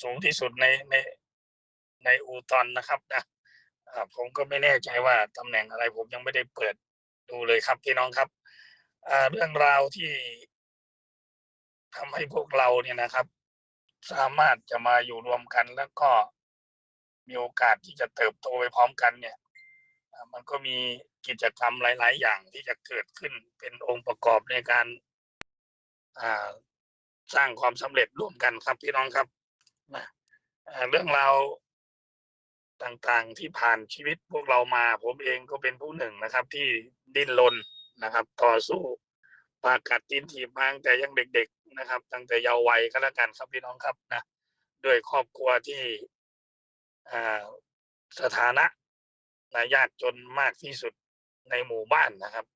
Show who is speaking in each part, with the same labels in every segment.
Speaker 1: สูงที่สุดในในในอูตอนนะครับนะผมก็ไม่แน่ใจว่าตำแหน่งอะไร ผมยังไม่ได้เปิดดูเลยครับพี่น้องครับเรื่องราวที่ทำให้พวกเราเนี่ยนะครับ สามารถจะมาอยู่รวมกันแล้วก็มีโอกาสที่จะเติบโตไปพร้อมกันเนี่ยมันก็มีกิจกรรมหลาย ๆ อย่างที่จะเกิดขึ้นเป็นองค์ประกอบในการสร้างความสำเร็จร่วมกันครับพี่น้องครับ นะเรื่องราวต่างๆที่ผ่านชีวิตพวกเรามา ผมเองก็เป็นผู้หนึ่งนะครับ ที่ดิ้นรนนะครับ ต่อสู้ปากกัดตีนถีบมาตั้งแต่ยังเด็ก ๆนะครับ ตั้งแต่เยาว์วัยก็แล้วกันครับพี่น้องครับนะด้วยครอบครัวที่สถานะนะยากจนมากที่สุดในหมู่บ้านนะครับ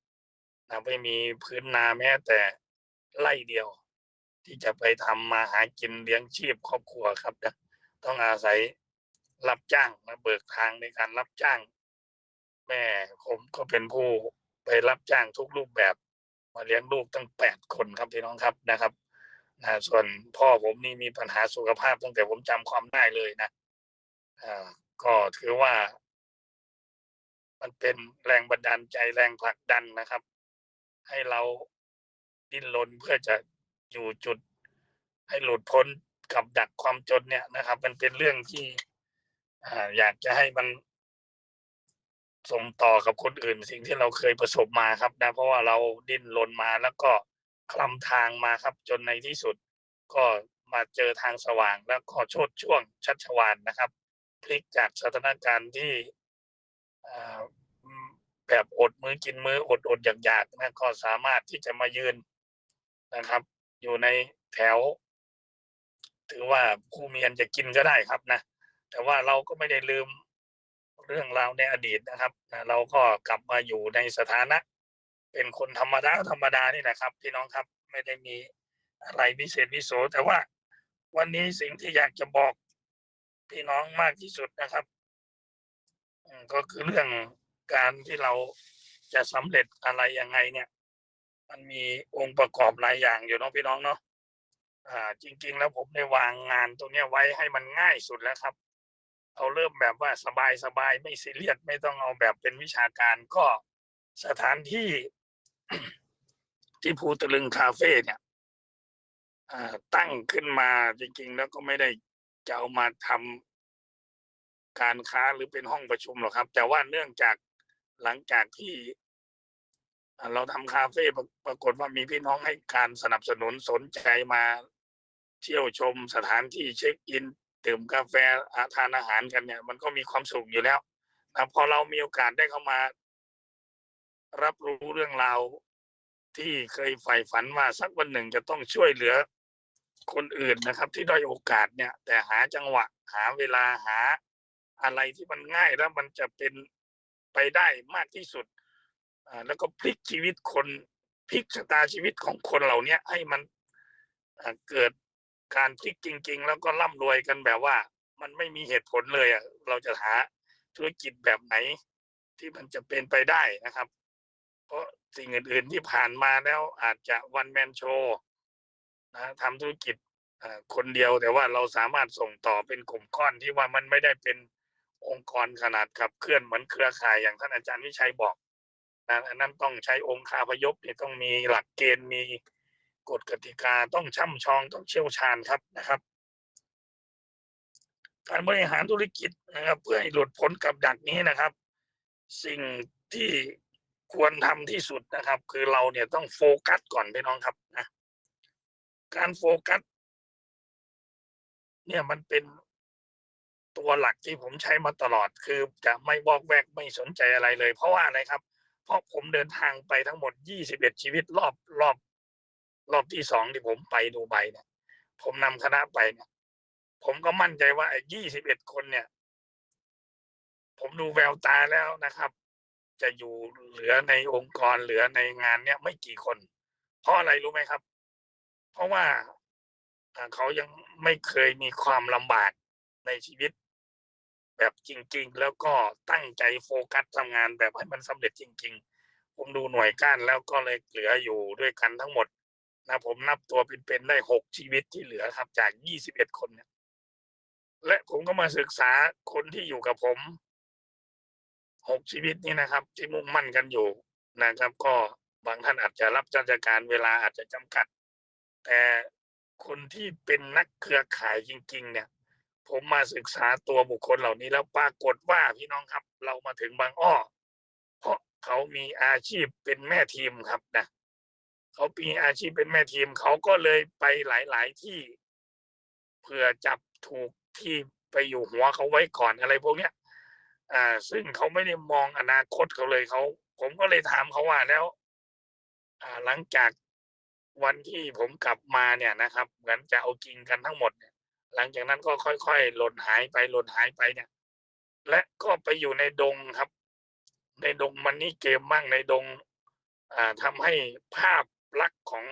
Speaker 1: นะไม่มีพื้นนาแม้แต่ไร่เดียว ที่จะไปทำมาหากินเลี้ยงชีพครอบครัวครับนะต้องอาศัยรับจ้างมาเบิกทางในการรับจ้าง แม่ผมก็เป็นผู้ไปรับจ้างทุกรูปแบบ มาเลี้ยงลูกตั้งแปดคนครับพี่น้องครับนะครับนะส่วนพ่อผมนี่มีปัญหาสุขภาพตั้งแต่ผมจำความได้เลยนะอ่าก็ถือว่า มันเป็นแรงบันดาลใจแรงผลักดันนะครับ ให้เราดิ้นรนเพื่อจะ อยู่จุด ให้หลุดพ้นกับดักความจนเนี่ยนะครับ มันเป็นเรื่องที่อ่าอยากจะให้มันส่งต่อกับคนอื่น สิ่งที่เราเคยประสบมาครับนะ เพราะว่าเราดิ้นรนมาแล้วก็คลำทางมาครับ จนในที่สุด ก็มาเจอทางสว่างแล้วก็โชดช่วงชัชวานนะครับ พลิกจากสถานการณ์ที่แบบอดมือกินมืออดอดอยากอยากๆนะก็สามารถที่จะมายืนนะครับ อยู่ในแถว ถือว่าผู้มีอันจะกินก็ได้ครับนะแต่ว่าเราก็ไม่ได้ลืมเรื่องราวในอดีตนะครับนะเราก็กลับมาอยู่ในสถานะ เป็นคนธรรมดาธรรมดานี่แหละครับพี่น้องครับไม่ได้มีอะไรพิเศษพิโสแต่ว่าวันนี้สิ่งที่อยากจะบอกพี่น้องมากที่สุดนะครับก็คือเรื่องการที่เราจะสำเร็จอะไรยังไงเนี่ย มันมีองค์ประกอบหลายอย่างอยู่เนาะพี่น้องเนาะอ่า จริง ๆ แล้วผมได้วางงานตรงเนี้ยไว้ให้มันง่ายสุดแล้วครับ เอาเริ่มแบบว่าสบายๆไม่ซีเรียสไม่ต้องเอาแบบเป็นวิชาการก็สถานที่ที่ภูตะลึงคาเฟ่เนี่ยตั้งขึ้นมาจริง ๆ แล้วก็ไม่ได้จะเอามาทำการค้าหรือเป็นห้องประชุมหรอกครับ แต่ว่าเนื่องจากหลังจากที่ เราทำคาเฟ่ปรากฏว่ามีพี่น้องให้การสนับสนุนสนใจมาเที่ยวชมสถานที่เช็คอินดื่มกาแฟอาทานอาหารกันเนี่ย มันก็มีความสุขอยู่แล้วนะพอเรามีโอกาสได้เข้ามา รับรู้เรื่องราวที่เคยใฝ่ฝันว่าสักวันหนึ่งจะต้องช่วยเหลือ คนอื่นนะครับ ที่ด้อยโอกาสเนี่ย แต่หาจังหวะ หาเวลาหาอะไรที่มันง่ายแล้วมันจะเป็นไปได้มากที่สุด แล้วก็พลิกชีวิตคนพลิกชะตาชีวิตของคนเหล่านี้ให้มันเกิดการพลิกจริง ๆ แล้วก็ร่ำรวยกันแบบว่า มันไม่มีเหตุผลเลยอะเราจะหาธุรกิจแบบไหนที่มันจะเป็นไปได้นะครับ เพราะสิ่งอื่นๆที่ผ่านมาแล้วอาจจะวันแมนโชว์นะทำธุรกิจคนเดียวแต่ว่าเราสามารถส่งต่อเป็นกลุ่มก้อนที่ว่ามันไม่ได้เป็นองค์กรขนาดขับเคลื่อนเหมือนเครือข่ายอย่างท่านอาจารย์วิชัยบอก นะอันนั้นต้องใช้องค์คาพยพเนี่ยต้องมีหลักเกณฑ์มีกฎกติกาต้องช่ำชองต้องเชี่ยวชาญครับนะครับ การบริหารธุรกิจนะครับ เพื่อให้หลุดพ้นกับดักนี้นะครับ สิ่งที่ควรทำที่สุดนะครับ คือเราเนี่ยต้องโฟกัสก่อนพี่น้องครับนะการโฟกัส เนี่ยมันเป็นตัวหลักที่ผมใช้มาตลอด คือจะไม่วอกแวกไม่สนใจอะไรเลย เพราะว่าอะไรครับ ราะผมเดินทางไปทั้งหมด 21 ชีวิตรอบรอบ รอบที่สองที่ผมไปดูไบเนี่ย ผมนำคณะไปเนี่ย ผมก็มั่นใจว่าไอ้21 คนเนี่ย ผมดูแววตาแล้วนะครับ จะอยู่เหลือในองค์กรเหลือในงานเนี่ยไม่กี่คน เพราะอะไรรู้ไหมครับ เพราะว่าอ่าเขายังไม่เคยมีความลำบากในชีวิต แบบจริง ๆ แล้วก็ตั้งใจโฟกัสทำงานแบบให้มันสำเร็จจริง ๆ ผมดูหน่วยก้านแล้วก็เลยเหลืออยู่ด้วยกันทั้งหมดนะผมนับตัวเป็นๆได้หกชีวิตที่เหลือครับ จาก21คนเนี่ยและผมก็มาศึกษาคนที่อยู่กับผมหกชีวิตนี้นะครับ ที่มุ่งมั่นกันอยู่นะครับ ก็บางท่านอาจจะรับราชการเวลาอาจจะจำกัด แต่คนที่เป็นนักเครือข่ายจริง ๆ เนี่ย ผมมาศึกษาตัวบุคคลเหล่านี้แล้วปรากฏว่าพี่น้องครับ เรามาถึงบางอ้อ เพราะเขามีอาชีพเป็นแม่ทีมครับนะเขามีอาชีพเป็นแม่ทีม เขาก็เลยไปหลาย ๆ ที่เพื่อจับถูกที่ไปอยู่หัวเขาไว้ก่อนอะไรพวกเนี้ย อ่า ซึ่งเขาไม่ได้มองอนาคตเขาเลยเขา ผมก็เลยถามเขาว่าแล้ว อ่า หลังจากวันที่ผมกลับมาเนี่ยนะครับเหมือนจะเอาจริงกันทั้งหมดเนี่ย หลังจากนั้นก็ค่อยๆหล่นหายไปหล่นหายไปเนี่ย และก็ไปอยู่ในดงครับ ในดงมันนี่เกมมั่งในดง อ่าทำให้ภาพลักษณ์ของ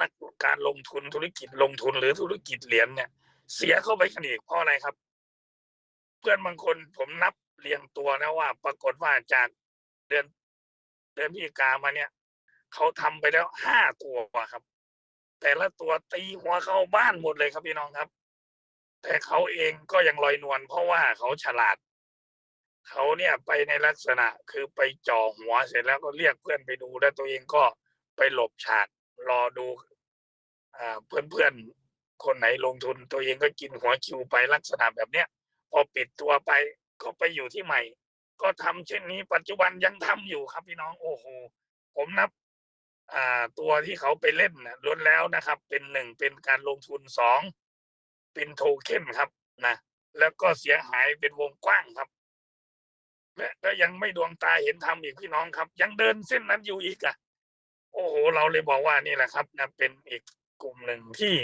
Speaker 1: นักการลงทุนธุรกิจลงทุนหรือธุรกิจเหรียญเนี่ย เสียเข้าไปกันอีกเพราะอะไรครับ เพื่อนบางคนผมนับเรียงตัวแล้วว่า ปรากฏว่าจากเดือนเดือนพฤศจิกามาเนี่ยเขาทำไปแล้วห้าตัวครับ แต่ละตัวตีหัวเข้าบ้านหมดเลยครับพี่น้องครับ แต่เขาเองก็ยังลอยนวลเพราะว่าเขาฉลาด เขาเนี่ยไปในลักษณะคือไปจ่อหัวเสร็จแล้วก็เรียกเพื่อนไปดูแล้วตัวเองก็ไปหลบฉากรอดูอ่าเพื่อนๆคนไหนลงทุน ตัวเองก็กินหัวคิวไปลักษณะแบบเนี้ยพอปิดตัวไปก็ไปอยู่ที่ใหม่ ก็ทำเช่นนี้ปัจจุบันยังทำอยู่ครับพี่น้องโอ้โหผมนับ อ่าตัวที่เขาไปเล่นนะล้วนแล้วนะครับ เป็นหนึ่งเป็นการลงทุนสองเป็นโทเค็นครับนะแล้วก็เสียหายเป็นวงกว้างครับ และก็ยังไม่ดวงตาเห็นธรรมอีกพี่น้องครับ ยังเดินเส้นนั้นอยู่อีกอะ โอ้โห เราเลยบอกว่านี่แหละครับนะเป็นอีกกลุ่มหนึ่งที่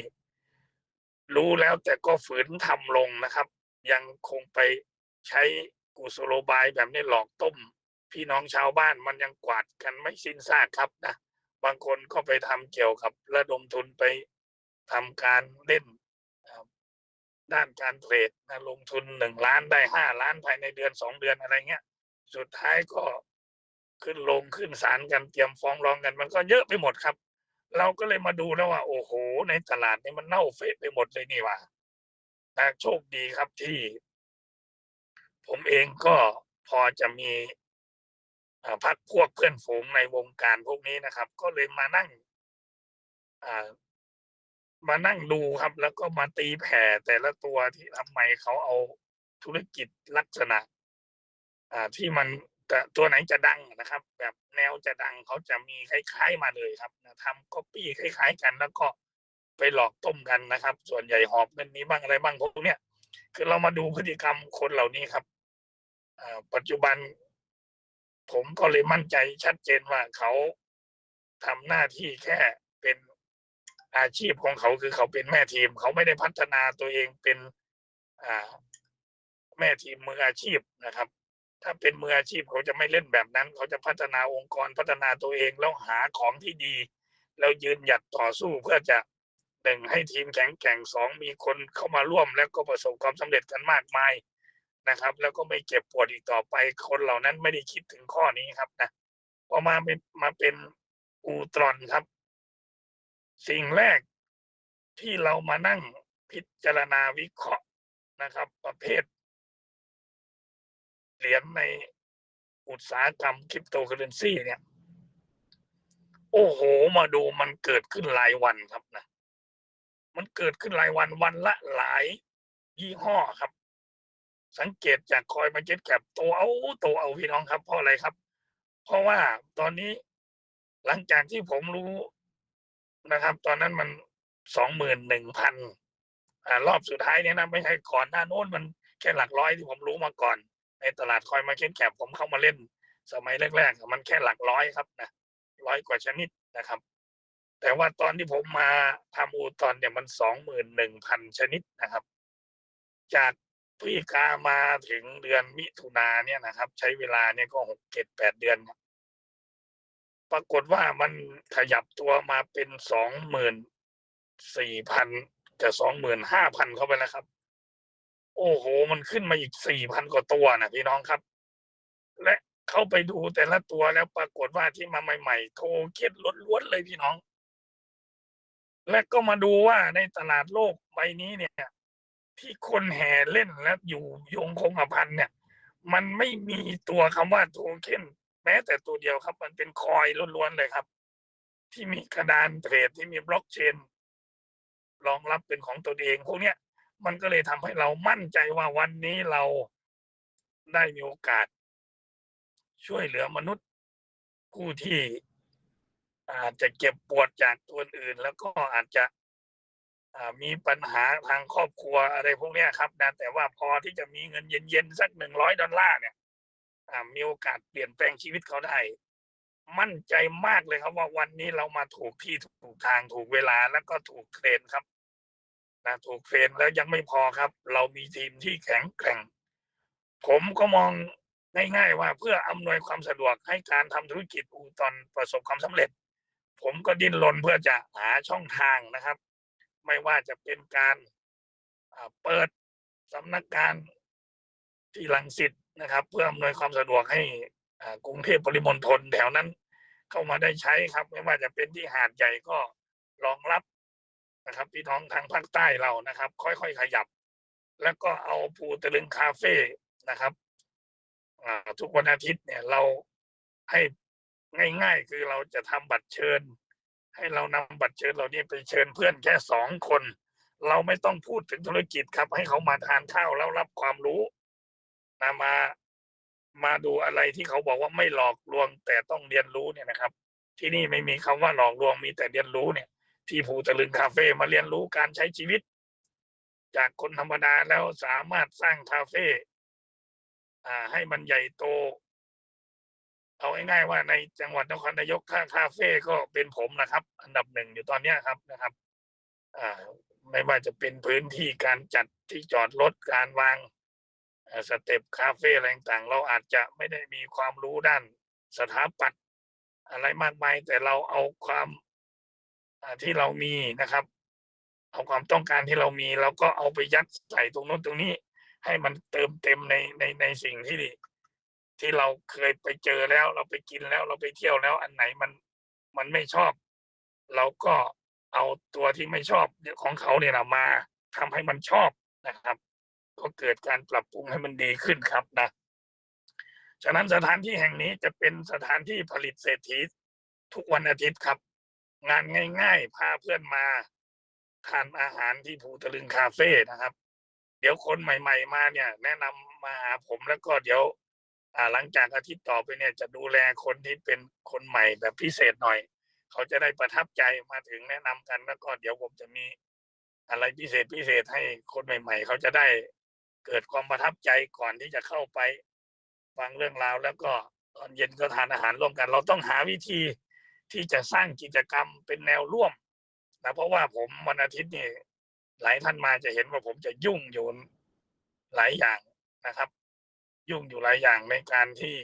Speaker 1: รู้แล้วแต่ก็ฝืนทำลงนะครับ ยังคงไปใช้กุศโลบายแบบนี้หลอกต้ม พี่น้องชาวบ้านมันยังกวาดกันไม่สิ้นซากครับนะ บางคนก็ไปทำเกี่ยวกับระดมทุนไปทำการเล่นด้านการเทรดนะลงทุนหนึ่งล้านได้ห้าล้านภายในเดือนสองเดือนอะไรเงี้ย สุดท้ายก็ขึ้นลงขึ้นศาลกันเตรียมฟ้องร้องกัน มันก็เยอะไปหมดครับ เราก็เลยมาดูแล้วว่า โอ้โห ในตลาดนี่มันเน่าเฟะไปหมดเลยนี่ว่านะโชคดีครับที่ ผมเองก็พอจะมี พักพวกเพื่อนฝูงในวงการพวกนี้นะครับ ก็เลยมานั่งมานั่งดูครับ แล้วก็มาตีแผ่แต่ละตัวที่ทำไมเขาเอาธุรกิจลักษณะที่มันตัวไหนจะดังนะครับ แบบแนวจะดังเขาจะมีคล้ายๆมาเลยครับทำก๊อปปี้คล้าย ๆ กัน แล้วก็ไปหลอกต้มกันนะครับ ส่วนใหญ่หอบเงินนี้บ้างอะไรบ้างพวกเนี้ยคือเรามาดูพฤติกรรมคนเหล่านี้ครับปัจจุบัน ผมก็เลยมั่นใจชัดเจนว่าเขาทำหน้าที่แค่เป็นอาชีพของเขาคือเขาเป็นแม่ทีม เขาไม่ได้พัฒนาตัวเองเป็นอ่าแม่ทีมมืออาชีพนะครับ ถ้าเป็นมืออาชีพเขาจะไม่เล่นแบบนั้น เขาจะพัฒนาองค์กรพัฒนาตัวเองแล้วหาของที่ดี แล้วยืนหยัดต่อสู้เพื่อจะหนึ่งให้ทีมแข็งแกร่งสองมีคนเข้ามาร่วมแล้วก็ประสบความสำเร็จกันมากมาย นะครับ แล้วก็ไม่เจ็บปวดอีกต่อไป คนเหล่านั้นไม่ได้คิดถึงข้อนี้ครับนะพอมาเป็นมาเป็นอูตรอนครับ สิ่งแรกที่เรามานั่งพิจารณาวิเคราะห์นะครับ ประเภท เหรียญในอุตสาหกรรมคริปโตเคอเรนซีเนี่ย โอ้โห มาดูมันเกิดขึ้นรายวันครับนะ มันเกิดขึ้นรายวันวันละหลายยี่ห้อครับ สังเกตจากคอยมาเก็ตแคปโตเอาโตเอาพี่น้องครับ เพราะอะไรครับ เพราะว่าตอนนี้หลังจากที่ผมรู้นะครับ ตอนนั้นมันสองหมื่นหนึ่งพันรอบสุดท้ายเนี่ยนะไม่ใช่ก่อนหน้าโน้นมันแค่หลักร้อยที่ผมรู้มาก่อน ในตลาดคอยมาเก็ตแคปผมเข้ามาเล่น สมัยแรกๆมันแค่หลักร้อยครับนะร้อยกว่าชนิดนะครับ แต่ว่าตอนที่ผมมาทำอูตอนเนี่ยมันสองหมื่นหนึ่งพันชนิดนะครับ จาก พฤศจิกามาถึงเดือนมิถุนาเนี่ยนะครับ ใช้เวลาเนี่ยก็หกเจ็ดแปดเดือนปรากฏว่ามันขยับตัวมาเป็นสองหมื่นสี่พันจะสองหมื่นห้าพันเข้าไปแล้วครับ โอ้โห มันขึ้นมาอีกสี่พันกว่าตัวนะพี่น้องครับ และเข้าไปดูแต่ละตัวแล้วปรากฏว่าที่มาใหม่ๆโทเค็นล้วนๆเลยพี่น้อง และก็มาดูว่าในตลาดโลกใบนี้เนี่ย ที่คนแห่เล่นและอยู่ยงคงกระพันเนี่ย มันไม่มีตัวคำว่าโทเค็นแม้แต่ตัวเดียวครับ มันเป็นคอยล้วนๆเลยครับ ที่มีกระดานเทรดที่มีบล็อกเชนรองรับเป็นของตัวเองพวกเนี้ยมันก็เลยทำให้เรามั่นใจว่าวันนี้เราได้มีโอกาส ช่วยเหลือมนุษย์ผู้ที่อาจจะเก็บปวดจากตัวอื่น แล้วก็อาจจะ มีปัญหาทางครอบครัวอะไรพวกนี้ครับนะแต่ว่าพอที่จะมีเงินเย็นๆสักหนึ่งร้อยดอลลาร์เนี่ยมีโอกาสเปลี่ยนแปลงชีวิตเขาได้ มั่นใจมากเลยครับว่าวันนี้เรามาถูกที่ถูกทางถูกเวลาแล้วก็ถูกเทรนครับนะถูกเทรนแล้วยังไม่พอครับ เรามีทีมที่แข็งแกร่ง ผมก็มองง่ายๆว่าเพื่ออำนวยความสะดวกให้การทำธุรกิจอูตอนประสบความสำเร็จ ผมก็ดิ้นรนเพื่อจะหาช่องทางนะครับ ไม่ว่าจะเป็นการเปิดสำนักงานที่ลังสิตนะครับ เพื่ออำนวยความสะดวกให้กรุงเทพปริมณฑลแถวนั้น เข้ามาได้ใช้ครับ ไม่ว่าจะเป็นที่หาดใหญ่ก็รองรับนะครับพี่น้องทางภาคใต้เรานะครับ ค่อยๆขยับ แล้วก็เอาภูตะลึงคาเฟ่นะครับทุกวันอาทิตย์เนี่ยเราให้ง่าย ๆ คือเราจะทำบัตรเชิญ ให้เรานำบัตรเชิญเหล่านี้ไปเชิญเพื่อนแค่สองคน เราไม่ต้องพูดถึงธุรกิจครับ ให้เขามาทานข้าวแล้วรับความรู้นะมามาดูอะไรที่เขาบอกว่าไม่หลอกลวงแต่ต้องเรียนรู้เนี่ยนะครับ ที่นี่ไม่มีคำว่าหลอกลวงมีแต่เรียนรู้เนี่ย ที่ภูตะลึงคาเฟ่มาเรียนรู้การใช้ชีวิต จากคนธรรมดาแล้วสามารถสร้างคาเฟ่ให้มันใหญ่โต เอาง่ายๆว่าในจังหวัดนครนายกค่าคาเฟ่ก็เป็นผมนะครับ อันดับหนึ่งอยู่ตอนเนี้ยครับนะครับ อ่า ไม่ว่าจะเป็นพื้นที่การจัดที่จอดรถการวางเอ่อสเต็ปคาเฟ่อะไรต่างๆเราอาจจะไม่ได้มีความรู้ด้านสถาปัตย์อะไรมากมาย แต่เราเอาความอ่าที่เรามีนะครับ เอาความต้องการที่เรามีเราก็เอาไปยัดใส่ตรงโน้นตรงนี้ ให้มันเติมเต็มในในในสิ่งที่ ที่เราเคยไปเจอแล้ว เราไปกินแล้วเราไปเที่ยวแล้ว อันไหนมันมันไม่ชอบ เราก็เอาตัวที่ไม่ชอบของเขาเนี่ยนะมาทำให้มันชอบนะครับ ก็เกิดการปรับปรุงให้มันดีขึ้นครับนะฉะนั้นสถานที่แห่งนี้จะเป็นสถานที่ผลิตเศรษฐีทุกวันอาทิตย์ครับ งานง่ายๆ พาเพื่อนมาทานอาหารที่ภูตะลึงคาเฟ่นะครับ เดี๋ยวคนใหม่ ๆ มาเนี่ย แนะนำมาหาผมแล้วก็เดี๋ยว อ่าหลังจากอาทิตย์ต่อไปเนี่ยจะดูแลคนที่เป็นคนใหม่แบบพิเศษหน่อย เขาจะได้ประทับใจมาถึงแนะนำกันแล้วก็เดี๋ยวผมจะมีอะไรพิเศษพิเศษให้คนใหม่ ๆ เขาจะได้เกิดความประทับใจก่อนที่จะเข้าไปฟังเรื่องราว แล้วก็ตอนเย็นก็ทานอาหารร่วมกัน เราต้องหาวิธีที่จะสร้างกิจกรรมเป็นแนวร่วมนะเพราะว่าผมวันอาทิตย์นี่หลายท่านมาจะเห็นว่าผมจะยุ่งอยู่หลายอย่างนะครับ ยุ่งอยู่หลายอย่างในการที่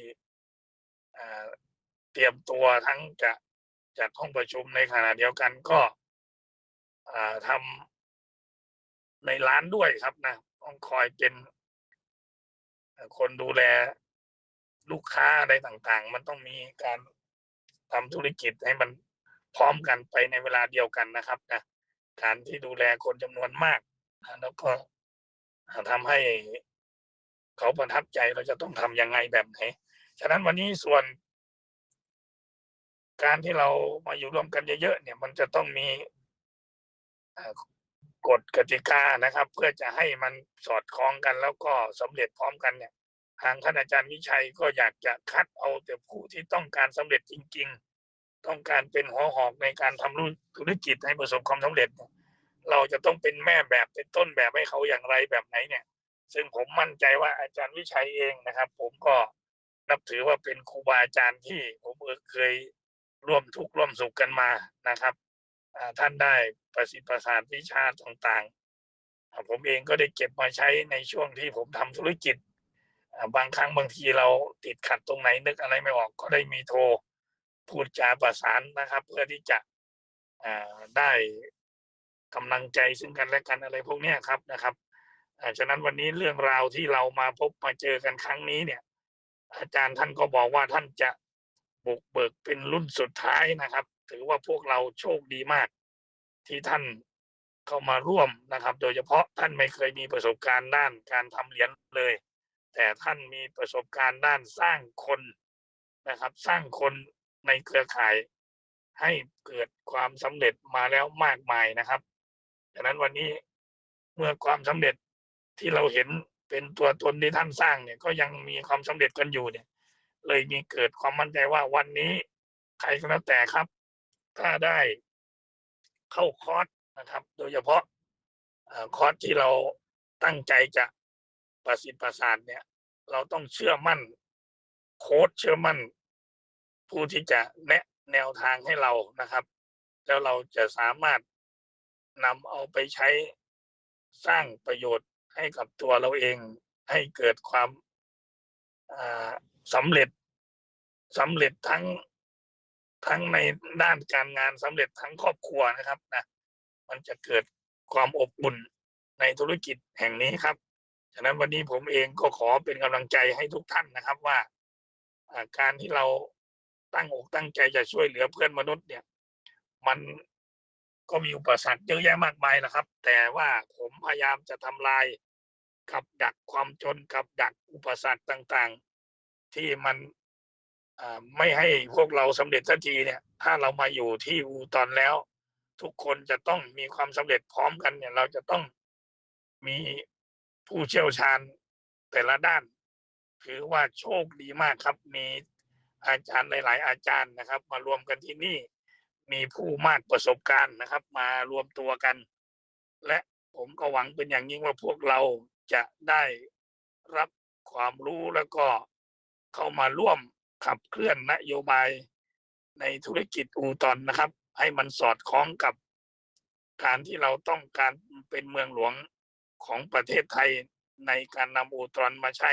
Speaker 1: เตรียมตัวทั้งจะจัดห้องประชุมในขณะเดียวกันก็ทำในร้านด้วยครับนะต้องคอยเป็นคนดูแลลูกค้าอะไรต่างๆ มันต้องมีการทำธุรกิจให้มันพร้อมกันไปในเวลาเดียวกันนะครับนะการที่ดูแลคนจำนวนมาก แล้วก็ทำให้ เขาประทับใจเราจะต้องทำยังไงแบบไหน ฉะนั้นวันนี้ส่วน การที่เรามาอยู่รวมกันเยอะๆเนี่ย มันจะต้องมีกฎกติกานะครับ เพื่อจะให้มันสอดคล้องกันแล้วก็สำเร็จพร้อมกันเนี่ย ทางท่านอาจารย์วิชัยก็อยากจะคัดเอาแต่ผู้ที่ต้องการสำเร็จจริง ๆ ต้องการเป็นหัวหอกในการทำธุรกิจให้ประสบความสำเร็จ เราจะต้องเป็นแม่แบบเป็นต้นแบบให้เขาอย่างไรแบบไหนเนี่ย ซึ่งผมมั่นใจว่าอาจารย์วิชัยเองนะครับ ผมก็นับถือว่าเป็นครูบาอาจารย์ที่ผมเคยร่วมทุกข์ร่วมสุขกันมานะครับท่านได้ประสิทธิ์ประสาทวิชาต่างๆ ผมเองก็ได้เก็บมาใช้ในช่วงที่ผมทำธุรกิจ บางครั้งบางทีเราติดขัดตรงไหนนึกอะไรไม่ออกก็ได้มีโทรพูดจาประสานนะครับ เพื่อที่จะได้กำลังใจซึ่งกันและกันอะไรพวกนี้ครับนะครับ ฉะนั้นวันนี้เรื่องราวที่เรามาพบมาเจอกันครั้งนี้เนี่ย อาจารย์ท่านก็บอกว่าท่านจะบุกเบิกเป็นรุ่นสุดท้ายนะครับ ถือว่าพวกเราโชคดีมาก ที่ท่านเข้ามาร่วมนะครับ โดยเฉพาะท่านไม่เคยมีประสบการณ์ด้านการทำเหรียญเลย แต่ท่านมีประสบการณ์ด้านสร้างคนนะครับ สร้างคนในเครือข่ายให้เกิดความสำเร็จมาแล้วมากมายนะครับดังนั้นวันนี้เมื่อความสำเร็จ ที่เราเห็นเป็นตัวตนที่ท่านสร้างเนี่ย ก็ยังมีความสำเร็จกันอยู่เนี่ย เลยมีเกิดความมั่นใจว่าวันนี้ใครก็แล้วแต่ครับ ถ้าได้เข้าคอร์สนะครับ โดยเฉพาะคอร์สที่เราตั้งใจจะประสิทธิ์ประสานเนี่ย เราต้องเชื่อมั่น โค้ดเชื่อมั่น ผู้ที่จะแนะแนวทางให้เรานะครับ แล้วเราจะสามารถนำเอาไปใช้สร้างประโยชน์ ให้กับตัวเราเองให้เกิดความสำเร็จสำเร็จทั้งทั้งในด้านการงานสำเร็จทั้งครอบครัวนะครับนะมันจะเกิดความอบอุ่นในธุรกิจแห่งนี้ครับฉะนั้นวันนี้ผมเองก็ขอเป็นกำลังใจให้ทุกท่านนะครับว่าการที่เราตั้งอกตั้งใจจะช่วยเหลือเพื่อนมนุษย์เนี่ย มัน ก็มีอุปสรรคเยอะแยะมากมายนะครับ แต่ว่าผมพยายามจะทำลายกับดักความจนกับดักอุปสรรคต่างๆ ที่มันไม่ให้พวกเราสำเร็จสักทีเนี่ย ถ้าเรามาอยู่ที่อูตอนแล้ว ทุกคนจะต้องมีความสำเร็จพร้อมกันเนี่ย เราจะต้องมีผู้เชี่ยวชาญแต่ละด้าน ถือว่าโชคดีมากครับ มีอาจารย์หลาย ๆ อาจารย์นะครับ มารวมกันที่นี่ มีผู้มากประสบการณ์นะครับ มารวมตัวกัน และผมก็หวังเป็นอย่างยิ่งว่าพวกเราจะได้รับความรู้แล้วก็เข้ามาร่วมขับเคลื่อนนโยบายในธุรกิจอูตอนนะครับ ให้มันสอดคล้องกับการที่เราต้องการเป็นเมืองหลวงของประเทศไทยในการนำอูตอนมาใช้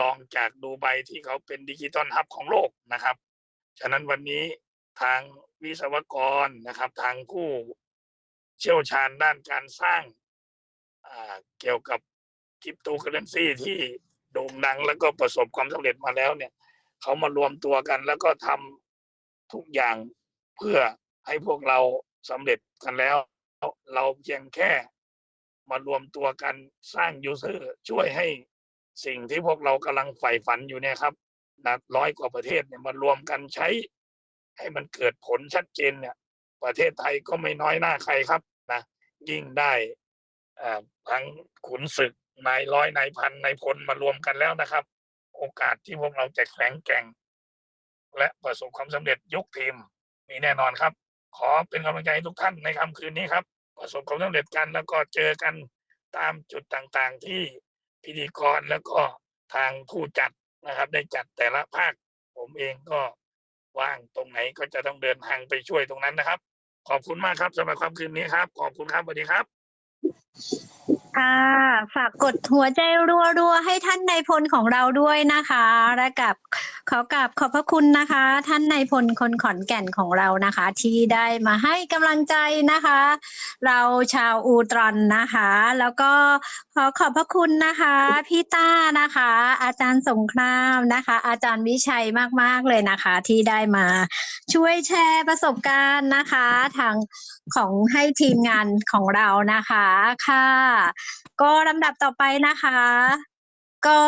Speaker 1: ลองจากดูไบที่เขาเป็นดิจิตอลฮับของโลกนะครับ ฉะนั้นวันนี้ ทางวิศวกรนะครับ ทางผู้เชี่ยวชาญด้านการสร้างเกี่ยวกับคริปโตเคอเรนซีที่โด่งดังแล้วก็ประสบความสำเร็จมาแล้วเนี่ย เขามารวมตัวกันแล้วก็ทำทุกอย่างเพื่อให้พวกเราสำเร็จกันแล้ว เราเพียงแค่มารวมตัวกันสร้างยูเซอร์ช่วยให้สิ่งที่พวกเรากำลังใฝ่ฝันอยู่เนี่ยครับนะร้อยกว่าประเทศเนี่ยมารวมกันใช้ ให้มันเกิดผลชัดเจนเนี่ย ประเทศไทยก็ไม่น้อยหน้าใครครับนะยิ่งได้อ่าทั้งขุนศึกนายร้อยนายพันนายพลมารวมกันแล้วนะครับ โอกาสที่พวกเราจะแข็งแกร่ง และประสบความสำเร็จยกทีมมีแน่นอนครับ ขอเป็นกำลังใจให้ทุกท่านในค่ำคืนนี้ครับ ประสบความสำเร็จกันแล้วก็เจอกันตามจุดต่างๆ ที่พิธีกรแล้วก็ทางผู้จัดนะครับ ได้จัดแต่ละภาค ผมเองก็ ว่างตรงไหนก็จะต้องเดินทางไปช่วยตรงนั้นนะครับ ขอบคุณมากครับสำหรับความคืนนี้ครับ ขอบคุณครับสวัสดีครับ
Speaker 2: ค่ะ ฝากกดหัวใจรัวๆให้ท่านนายพลของเราด้วยนะคะ และกับขอกราบขอบพระคุณนะคะ ท่านนายพลคนขอนแก่นของเรานะคะ ที่ได้มาให้กำลังใจนะคะ เราชาวอูตรอนนะคะ แล้วก็ขอขอบพระคุณนะคะพี่ต้านะคะ อาจารย์สงครามนะคะ อาจารย์วิชัยมากๆเลยนะคะ ที่ได้มาช่วยแชร์ประสบการณ์นะคะทาง ของให้ทีมงานของเรานะคะ ค่ะ ก็ลำดับต่อไปนะคะ